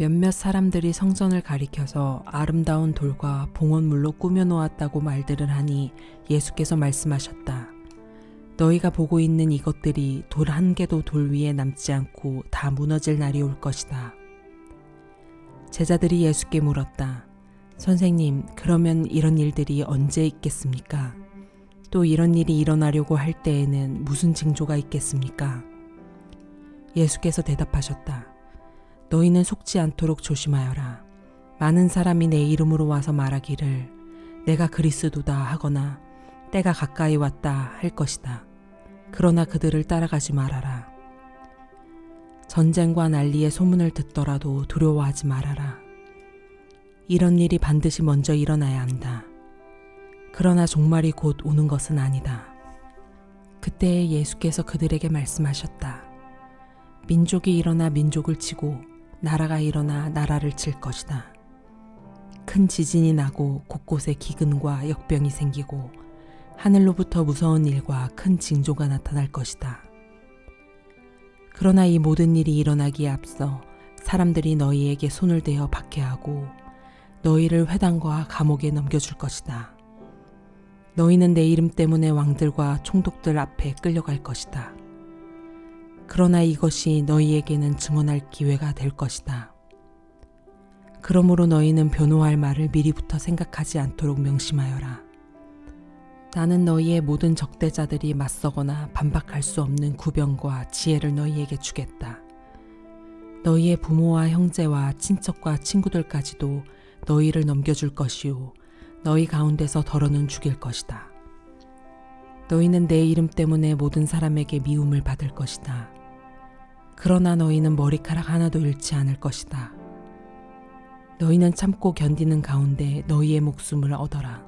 몇몇 사람들이 성전을 가리켜서 아름다운 돌과 봉헌물로 꾸며 놓았다고 말들을 하니 예수께서 말씀하셨다. 너희가 보고 있는 이것들이 돌 한 개도 돌 위에 남지 않고 다 무너질 날이 올 것이다. 제자들이 예수께 물었다. 선생님, 그러면 이런 일들이 언제 있겠습니까? 또 이런 일이 일어나려고 할 때에는 무슨 징조가 있겠습니까? 예수께서 대답하셨다. 너희는 속지 않도록 조심하여라. 많은 사람이 내 이름으로 와서 말하기를 내가 그리스도다 하거나 때가 가까이 왔다 할 것이다. 그러나 그들을 따라가지 말아라. 전쟁과 난리의 소문을 듣더라도 두려워하지 말아라. 이런 일이 반드시 먼저 일어나야 한다. 그러나 종말이 곧 오는 것은 아니다. 그때 예수께서 그들에게 말씀하셨다. 민족이 일어나 민족을 치고 나라가 일어나 나라를 칠 것이다. 큰 지진이 나고 곳곳에 기근과 역병이 생기고 하늘로부터 무서운 일과 큰 징조가 나타날 것이다. 그러나 이 모든 일이 일어나기에 앞서 사람들이 너희에게 손을 대어 박해하고 너희를 회당과 감옥에 넘겨줄 것이다. 너희는 내 이름 때문에 왕들과 총독들 앞에 끌려갈 것이다. 그러나 이것이 너희에게는 증언할 기회가 될 것이다. 그러므로 너희는 변호할 말을 미리부터 생각하지 않도록 명심하여라. 나는 너희의 모든 적대자들이 맞서거나 반박할 수 없는 구병과 지혜를 너희에게 주겠다. 너희의 부모와 형제와 친척과 친구들까지도 너희를 넘겨줄 것이요. 너희 가운데서 덜어는 죽일 것이다. 너희는 내 이름 때문에 모든 사람에게 미움을 받을 것이다. 그러나 너희는 머리카락 하나도 잃지 않을 것이다. 너희는 참고 견디는 가운데 너희의 목숨을 얻어라.